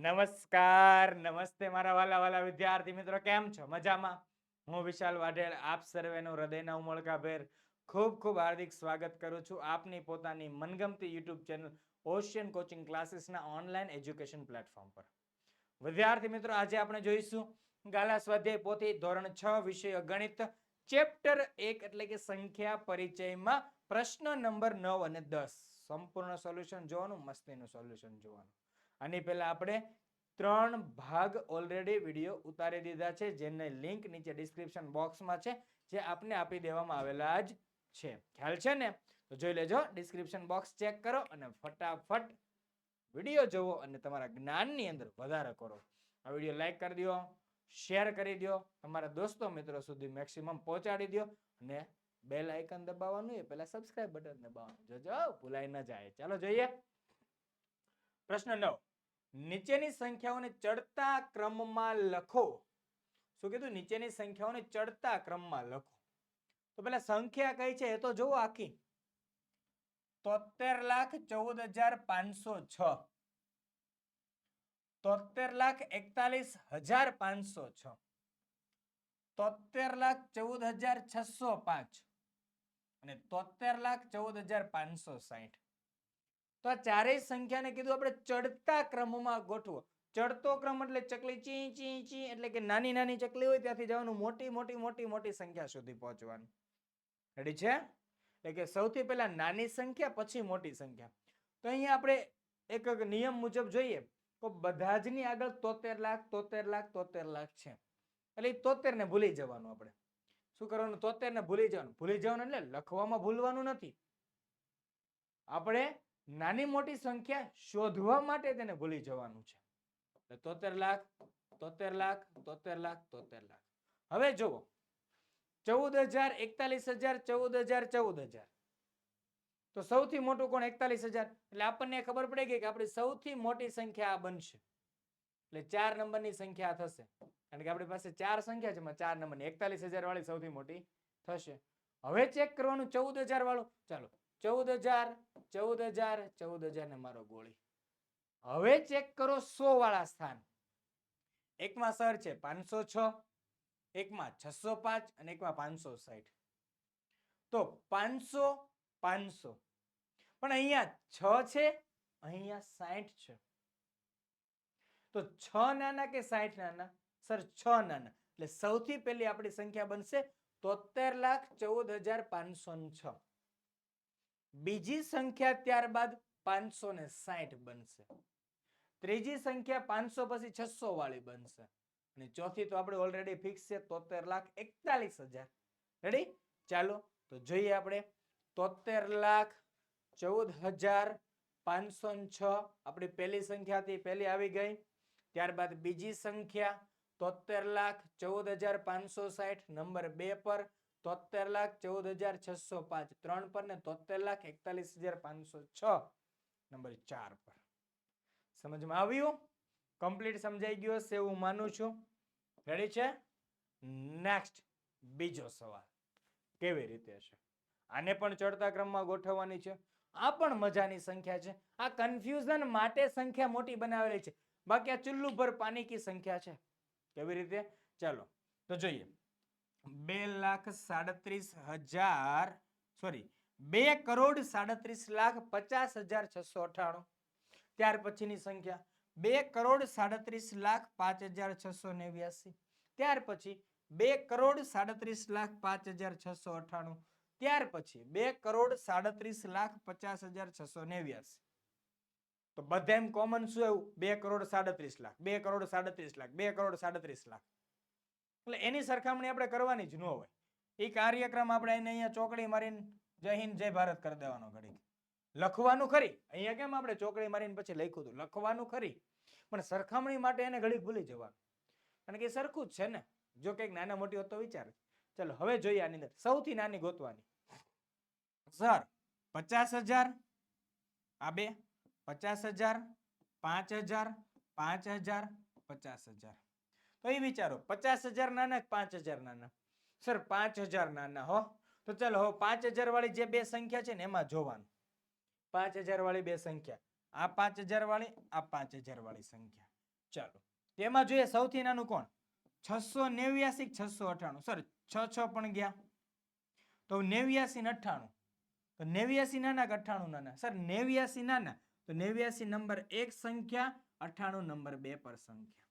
નમસ્કાર, નમસ્તે મારા વાલા વાલા વિદ્યાર્થી મિત્રો, કેમ છો? મજામાં? હું વિશાલ વાઢેલ, આપ સર્વેનું હૃદયના ઉમળકાભેર ખૂબ ખૂબ હાર્દિક સ્વાગત કરું છું આપની પોતાની મનગમતી યુટ્યુબ ચેનલ ઓશિયન કોચિંગ ક્લાસીસના ઓનલાઈન એજ્યુકેશન પ્લેટફોર્મ પર. વિદ્યાર્થી મિત્રો, આજે આપણે જોઈશું ગાલા સ્વાધ્યાય પોથી ધોરણ છ વિષય ગણિત, ચેપ્ટર એક એટલે કે સંખ્યા પરિચયમાં પ્રશ્ન નંબર નવ અને દસ. સંપૂર્ણ સોલ્યુશન જોવાનું, મસ્તીનું સોલ્યુશન જોવાનું. આની પહેલા આપણે ત્રણ ભાગ ઓલરેડી વીડિયો ઉતારી દીધા છે, જેને લિંક નીચે ડિસ્ક્રિપ્શન બોક્સમાં છે, જે આપને આપી દેવામાં આવેલા જ છે. ખ્યાલ છે ને? તો જોઈ લેજો ડિસ્ક્રિપ્શન બોક્સ ચેક કરો અને ફટાફટ વીડિયો જોવો અને તમારા જ્ઞાનની અંદર વધારો કરો. આ વીડિયો લાઈક કરી દો શેર કરી દો, તમારા દોસ્તો મિત્રો સુધી મેક્સિમમ પહોંચાડી દો અને બેલ આઇકન દબાવવાનું એ પહેલા સબસ્ક્રાઇબ બટન દબાવવાનું. જોજો, ભૂલાઈ ન જાય. ચાલો જોઈએ. પ્રશ્ન નવ. નીચેની સંખ્યાઓને ચડતા ક્રમમાં લખો. શું કીધું? નીચેની સંખ્યાઓને ચડતા ક્રમમાં લખો. તો પેલા સંખ્યા કઈ છે એ તો જુઓ આખી. તોતેર લાખ ચૌદ હજાર પાંચસો છ. તોતેર લાખ એકતાલીસ હજાર પાંચસો છ. તોતેર લાખ ચૌદ હજાર છસો પાંચ. અને તોતેર લાખ ચૌદ હજાર પાંચસો સાહીઠ તો આ ચારેય સંખ્યાને કીધું આપણે ચડતા ક્રમમાં ગોઠવો. ચડતો ક્રમ એટલે ચકલી ચી ચી ચી એટલે કે નાની નાની ચકલી હોય ત્યાંથી જવાનું મોટી મોટી મોટી મોટી સંખ્યા સુધી પહોંચવાનું. રેડી છે? એટલે કે સૌથી પહેલા નાની સંખ્યા, પછી મોટી સંખ્યા. તો અહીંયા આપણે એક નિયમ મુજબ જોઈએ તો બધા જ ની આગળ તોતેર લાખ તોતેર લાખ તોતેર લાખ છે. એટલે તોતેર ને ભૂલી જવાનું આપણે. શું કરવાનું? તોતેર ને ભૂલી જવાનું. ભૂલી જવાનું એટલે લખવામાં ભૂલવાનું નથી. આપણે નાની મોટી સંખ્યા શોધવા માટે તેને ભૂલી જવાનું છે. એટલે તોતેર લાખ તોતેર લાખ તોતેર લાખ તોતેર લાખ. હવે જુઓ. ચૌદ હજાર એકતાલીસ હજાર ચૌદ હજાર ચૌદ હજાર તો સૌથી મોટું કોણ? એકતાલીસ હજાર એટલે આપણને ખબર પડી ગઈ કે આપણી સૌથી મોટી સંખ્યા આ બનશે. એટલે ચાર નંબરની સંખ્યા થશે. કારણ કે આપણી પાસે ચાર સંખ્યા છે ચાર નંબરની. એકતાલીસ હજાર વાળી સૌથી મોટી થશે. હવે ચેક કરવાનું ચૌદ હજાર વાળું ચાલો. ચૌદ હજાર ચૌદ હજાર ચૌદ હજાર ને મારો ગોળી. હવે ચેક કરો સો વાળા સ્થાન. એકમાં સર છે પાંચસો છ, એકમાં છસો પાંચ અને એકમાં પાંચસો સાઠ. તો પાંચસો પાંચસો. પણ અહીંયા છ છે, અહીંયા સાઠ છે. તો છ નાના કે સાઠ નાના? સર, છ નાના. એટલે સૌથી પહેલી આપણી સંખ્યા બનશે તોતેર લાખ ચૌદ હજાર પાંચસો છ. બીજી સંખ્યા ત્યારબાદ પાંચસો ને સાઠ બનશે. ત્રીજી સંખ્યા પાંચસો પછી છસો વાળી બનશે. અને ચોથી તો આપણે ઓલરેડી ફિક્સ છે, તોતેર લાખ એકતાલીસ હજાર. રેડી ચાલો, તો જોઈએ આપણે. તોતેર લાખ ચૌદ હજાર પાંચસો છ. આપણી પહેલી સંખ્યા હતી, પહેલી આવી ગઈ. ત્યારબાદ બીજી સંખ્યા, તોતેર લાખ ચૌદ હજાર પાંચસો સાઠ. નંબર બે પર તોતેર લાખ ચૌદ હજાર છસો પાંચ. ત્રણ પર ને તોતેર લાખ એકતાલીસ હજાર પાંચસો છ. નંબર ચાર પર. સમજમાં આવ્યું? કમ્પ્લીટ સમજાઈ ગયો હશે એવું માનું છું. રેડી છે? નેક્સ્ટ બીજો સવાલ. કેવી રીતે છે આને પણ ચડતા ક્રમમાં ગોઠવવાની છે. આ પણ મજાની સંખ્યા છે. આ કન્ફ્યુઝન માટે સંખ્યા મોટી બનાવેલી છે. બાકી આ ચુલ્લુ પર પાની કી સંખ્યા છે. કેવી રીતે? ચાલો, તો જોઈએ. બે લાખ સાડત્રીસ હજાર સોરી બે કરોડ સાડત્રીસ લાખ પચાસ હજાર છસો અઠાણું ત્યાર પછીની સંખ્યા, બે કરોડ સાડત્રીસ લાખ પાંચ હજાર છસો નેવ્યાસી. ત્યાર પછી બે કરોડ સાડત્રીસ લાખ પાંચ હજાર છસો અઠાણું ત્યાર પછી બે કરોડ સાડત્રીસ લાખ પચાસ હજાર છસો નેવ્યાસી. તો બધા એમ કોમન શું એવું બે કરોડ સાડત્રીસ લાખ, બે કરોડ સાડત્રીસ લાખ, બે કરોડ સાડત્રીસ લાખ. એટલે એની સરખામણી આપણે કરવાની જ ન હોય. એ કાર્યક્રમ આપણે એને અહીંયા ચોકડી મારીને જય હિન્દ, જય ભારત કરી દેવાનો ઘડી લખવાનું ખરી. અહીંયા કેમ આપણે ચોકડી મારીને પછી લખ્યું હતું? લખવાનું ખરી. પણ સરખામણી માટે એને ઘડીક ભૂલી જવાનું. કારણ કે એ સરખું જ છે ને. જો કંઈક નાના મોટી હોત તો વિચાર. ચાલો, હવે જોઈએ આની અંદર. સૌથી નાની ગોતવાની. સર પચાસ હજાર, આ બે, પચાસ હજાર, પાંચ હજાર પાંચ હજાર, પચાસ હજાર. તો એ વિચારો, પચાસ હજાર નાના પાંચ હજાર નાના? સર, પાંચ હજાર નાના, હો. તો ચાલો હો પાંચ હજાર વાળી જે બે સંખ્યા છે ને, એમાં જોવાનું. પાંચ હજાર વાળી બે સંખ્યા. આ પાંચ હજાર વાળી આ પાંચ હજાર વાળી સંખ્યા. ચાલો. તેમાં જોઈએ સૌથી નાનું કોણ? છસો નેવ્યાસી છસો અઠાણું સર, છ છ પણ ગયા. તો નેવ્યાસી ને અઠ્ઠાણું. તો નેવ્યાસી નાના કે અઠ્ઠાણું નાના? સર, નેવ્યાસી નાના. તો નેવ્યાસી નંબર એક સંખ્યા, અઠ્ઠાણું નંબર બે પર સંખ્યા.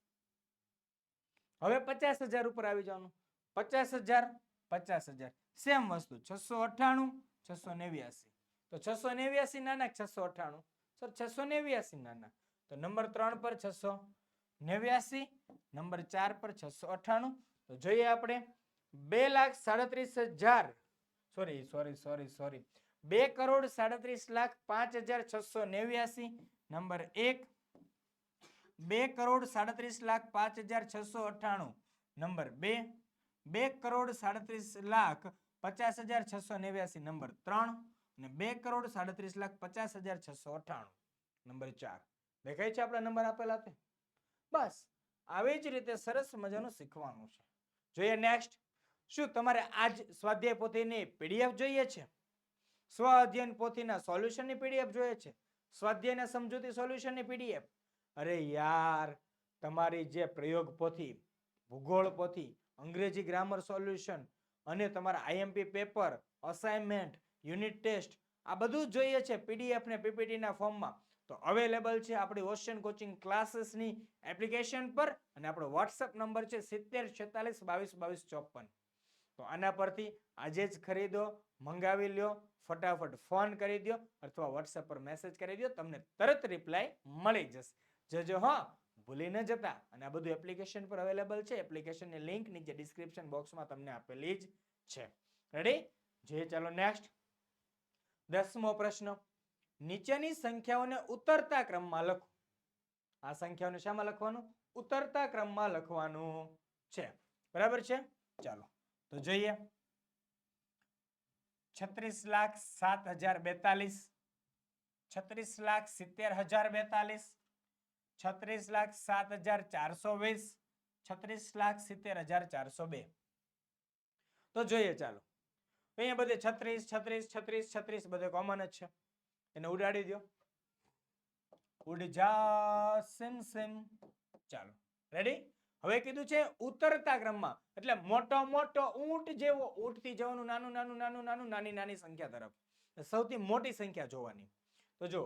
હવે પચાસ હજાર ઉપર આવી જવાનું. પચાસ હજાર પચાસ હજાર. સેમ વસ્તુ, છસો અઠ્ઠાણું, છસો નેવ્યાસી. તો છસો નેવ્યાસી નાના છસો અઠ્ઠાણું? સર, છસો નેવ્યાસી નાના. તો નંબર ત્રણ પર છસો નેવ્યાસી, નંબર ચાર પર છસો અઠ્ઠાણું. તો જોઈએ આપણે બે લાખ સાડત્રીસ હજાર, સોરી સોરી સોરી સોરી. બે કરોડ સાડત્રીસ લાખ પાંચ હજાર છસો નેવ્યાસી, નંબર એક બે કરોડ સાડત્રીસ લાખ પાંચ હજાર છસો અઠ્ઠાણું. નંબર બે બે કરોડ સાડત્રીસ લાખ પચાસ હજાર છસો નેવ્યાસી. નંબર ત્રણ અને બે કરોડ સાડત્રીસ લાખ પચાસ હજાર છસો અઠ્ઠાણું. નંબર ચાર. દેખાય છે આપણા નંબર આપેલા તે? બસ, આવી જ રીતે સરસ મજાનું શીખવાનું છે. જોઈએ નેક્સ્ટ શું તમારે આજ સ્વાધ્યાય પોથીની પીડીએફ જોઈએ છે? સ્વ અધ્યયન પોથીના સોલ્યુશનની પીડીએફ જોઈએ છે? સ્વાધ્યાયના સમજૂતી સોલ્યુશનની પીડીએફ અરે યાર, તમારી જે પ્રયોગ પોથી ભૂગોળ પોથી અંગ્રેજી ગ્રામર સોલ્યુશન અને તમારા IMP paper, assignment, unit test, આ બધું જ જોઈએ છે પીડીએફ ને પીપીટીના ફોર્મમાં. તો અવેલેબલ છે આપણી ઓશિયન કોચિંગ ક્લાસીસની એપ્લિકેશન પર અને આપણો વોટ્સઅપ નંબર છે સિત્તેર છેતાલીસ બાવીસ બાવીસ ચોપન. તો આના પરથી આજે જ ખરીદો, મંગાવી લ્યો, ફટાફટ ફોન કરી દો અથવા વોટ્સએપ પર મેસેજ કરી દો તમને તરત રિપ્લાય મળી જશે. જજો હા, ભૂલી ન જતા. અને આ બધું એપ્લિકેશન પર અવેલેબલ છે. એપ્લિકેશનની લિંક નીચે ડિસ્ક્રિપ્શન બોક્સમાં તમને આપેલી જ છે. રેડી જે ચાલો નેક્સ્ટ દસમો પ્રશ્ન. નીચેની સંખ્યાઓને ઉતરતા ક્રમમાં લખો. આ સંખ્યાઓને શામાં લખવાનું? ઉતરતા ક્રમમાં લખવાનું છે. બરાબર છે? ચાલો, તો જોઈએ. છત્રીસ લાખ સાત હજાર બેતાલીસ. છત્રીસ લાખ સિત્તેર હજાર બેતાલીસ. છત્રીસ લાખ સાત હજાર ચારસો વીસ. છત્રીસ લાખ સિત્તેર હજાર ચારસો બે. તો જોઈએ ચાલો. અહીંયા બધે છત્રીસ છત્રીસ છત્રીસ છત્રીસ બધે કોમન જ છે. એને ઉડાડી દો ઉડી જા, સિમ સિમ. ચાલો. રેડી હવે કીધું છે ઉતરતા ક્રમમાં. એટલે મોટો મોટો ઊંટ જેવો ઊંટથી જવાનું નાનું નાનું નાનું નાનું, નાની નાની સંખ્યા તરફ. સૌથી મોટી સંખ્યા જોવાની. તો જો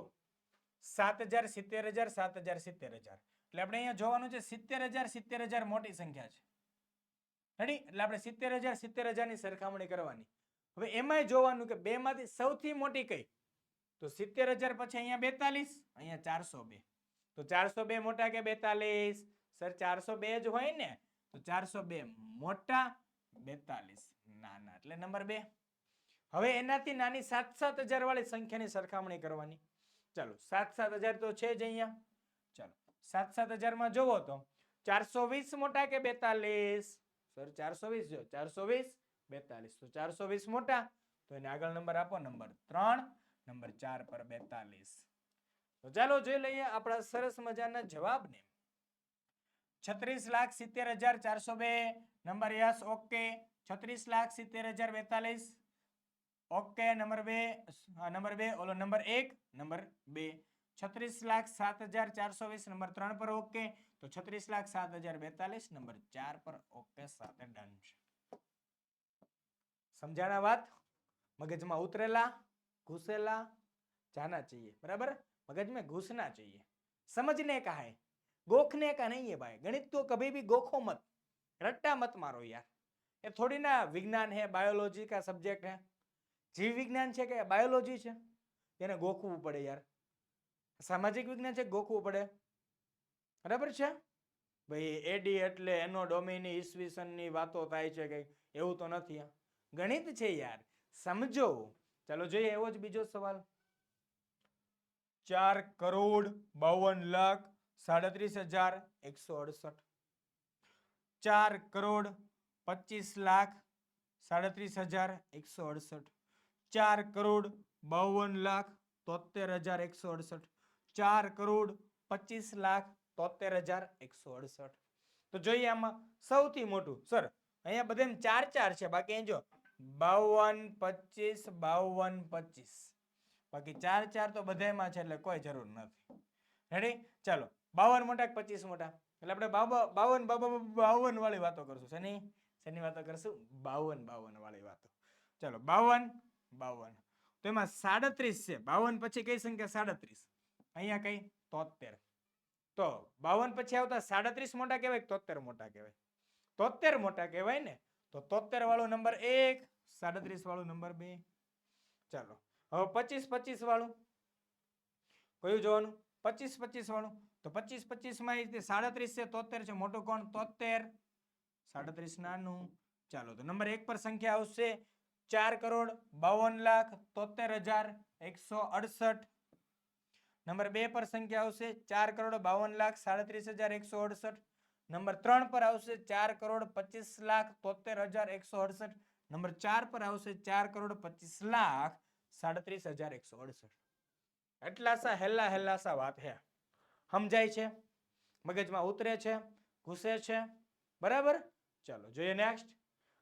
સાત હજાર સિત્તેર હજાર સાત હજાર સિત્તેર હજાર એટલે આપણે અહીંયા જોવાનું છે સિત્તેર હજાર સિત્તેર હજાર મોટી સંખ્યા છે. રેડી એટલે આપણે સિત્તેર હજાર સિત્તેર હજારની સરખામણી કરવાની. હવે એમાંય જોવાનું કે બે માંથી સૌથી મોટી કઈ? તો સિત્તેર હજાર પછી અહીંયા બેતાલીસ, અહીંયા ચારસો બે. તો ચારસો બે મોટા કે બેતાલીસ? સર, ચારસો બે જ હોય ને, તો ચારસો બે મોટા બેતાલીસ. નાના, એટલે નંબર બે. હવે એનાથી નાની સાત સાત હજાર વાળી સંખ્યાની સરખામણી કરવાની. ચાલો સાત સાત હજાર તો છે જ અહીંયા. ચાલો સાત સાત હજારમાં જોવો તો ચારસો વીસ મોટા કે બેતાલીસ? સર ચારસો વીસ જો, ચારસો વીસ, બેતાલીસ. તો ચારસો વીસ મોટા, તો એને આગળ નંબર આપો. નંબર ત્રણ, નંબર ચાર પર બેતાલીસ. તો ચાલો જોઈ લઈએ આપણા સરસ મજાના જવાબને. છત્રીસ લાખ સિત્તેર હજાર ચારસો બે. Number yes, okay. છત્રીસ લાખ સિત્તેર હજાર બેતાલીસ. ઓકે નંબર બે હા, નંબર બે ઓલો નંબર એક નંબર બે છત્રીસ લાખ સાત હજાર ચારસો વીસ નંબર ત્રણ પર ઓકે તો છત્રીસ લાખ સાત હજાર બેતાલીસ નંબર ચાર પર ઓકે સાથે ડન છે સમજાણા વાત મગજમાં ઉતરેલા घुसेला जाना चाहिए बराबर मगज में घुसना चाहिए समझने का है गोखने का नहीं है भाई गणित तो कभी भी गोखो मत रट्टा मत मारो यार ये थोड़ी ना विज्ञान है बायोलॉजी का सब्जेक्ट है જીવ વિજ્ઞાન છે કે બાયોલોજી છે? એને ગોખવું પડે યાર. સામાજિક વિજ્ઞાન છે ગોખવું પડે? બરાબર છે? ભાઈ એડી એટલે એનો ડોમિની ઈસવીસનની વાતો થાય છે કંઈક. એવું તો નથી ગણિત છે યાર. સમજો. ચાલો જોઈએ એવો જ બીજો સવાલ. ચાર કરોડ બાવન લાખ સાડત્રીસ હજાર એકસો અડસઠ. ચાર કરોડ પચીસ લાખ સાડત્રીસ હજાર એકસો અડસઠ. ચાર કરોડ બાવન લાખ તોતેર હજાર એકસો અડસઠ. ચાર કરોડ પચીસ લાખ તોતેર હજાર એકસો અડસઠ. તો જોઈએ આમાં સૌથી મોટું. સર, અહીંયા બધે ચાર ચાર છે. બાકી અહીં જો, બાવન, પચીસ બાવન, પચીસ. બાકી ચાર ચાર તો બધાયમાં છે એટલે કોઈ જરૂર નથી. રેડી ચાલો. બાવન મોટા કે પચીસ મોટા? એટલે આપણે બાબા, બાવન બાબા, બાવન વાળી વાતો કરશું. શેની? શેની વાતો કરશું? બાવન બાવન વાળી વાતો. ચાલો, બાવન બાવન. તો એમાં સાડત્રીસ છે. બાવન પછી કઈ સંખ્યા? સાડત્રીસ. અહીંયા કઈ? તોતેર તો બાવન પછી આવતા સાડત્રીસ મોટા કહેવાય તોતેર મોટા કહેવાય? તોતેર મોટા કહેવાય ને? તો તોતેર વાળો નંબર એક, સાડત્રીસ વાળો નંબર બે. ચાલો. હવે પચીસ પચીસ વાળું. કયું જોવાનું? પચીસ પચીસ વાળું. તો પચીસ પચીસમાં સાડત્રીસ છે તોતેર છે. મોટું કોણ? તોતેર સાડત્રીસ નાનું. ચાલો. તો નંબર એક પર સંખ્યા આવશે. ચાર કરોડ બાવન લાખ તોતેર હજાર એકસો અડસઠ. નંબર બે પર સંખ્યા આવશે ચાર કરોડ બાવન લાખ સાડત્રીસ હજાર એકસો અડસઠ. નંબર ત્રણ પર આવશે ચાર કરોડ પચીસ લાખ તોતેર હજાર એકસો અડસઠ. નંબર ચાર પર આવશે ચાર કરોડ પચીસ લાખ સાડત્રીસ હજાર એકસો અડસઠ. એટલા સા હેલ્લા હેલ્લા સા વાત હે. સમજાય છે? મગજમાં ઉતરે છે? ઘૂસે છે? બરાબર? ચાલો, જોઈએ નેક્સ્ટ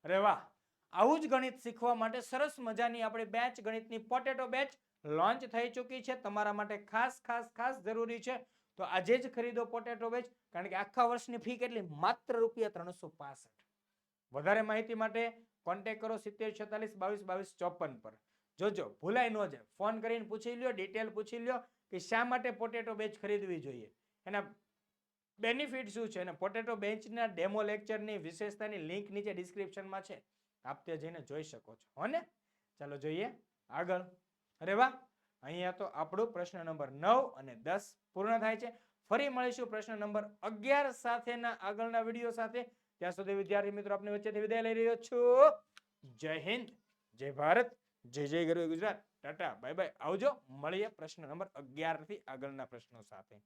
અરે વાહ! આવું જ ગણિત શીખવા માટે સરસ મજાની આપણી બેચ ગણિતની પોટેટો બેચ લોન્ચ થઈ ચૂકી છે. તમારા માટે ખાસ ખાસ ખાસ જરૂરી છે. તો આજે જ ખરીદો પોટેટો બેચ કારણ કે આખા વર્ષની ફી કેટલી? માત્ર રૂપિયા ત્રણસો વધારે માહિતી માટે કોન્ટેક કરો સિત્તેર, છેતાલીસ, બાવીસ બાવીસ, ચોપન પર. જોજો, ભૂલાય ન જાય. ફોન કરીને પૂછી લ્યો ડિટેલ પૂછી લ્યો કે શા માટે પોટેટો બેચ ખરીદવી જોઈએ. એના બેનિફિટ શું છે? અને પોટેટો બેન્ચના ડેમો લેક્ચરની વિશેષતાની લિંક નીચે ડિસ્ક્રિપ્શનમાં છે. આપ ત્યાં જઈને જોઈ શકો છો. હો ને ચાલો જોઈએ આગળ. અરે વાહ! અહીંયા તો આપણો પ્રશ્ન નંબર નવ અને દસ પૂર્ણ થાય છે. ફરી મળીશું પ્રશ્ન નંબર અગિયાર સાથેના આગળના વીડિયો સાથે. ત્યાં સુધી વિદ્યાર્થી મિત્રો, આપની વચ્ચેથી વિદાય લઈ રહ્યો છું. જય હિન્દ, જય ભારત, જય જય ગરવી ગુજરાત. Tata, bye bye. આવજો, મળીએ પ્રશ્ન નંબર અગિયારથી આગળના પ્રશ્નો સાથે.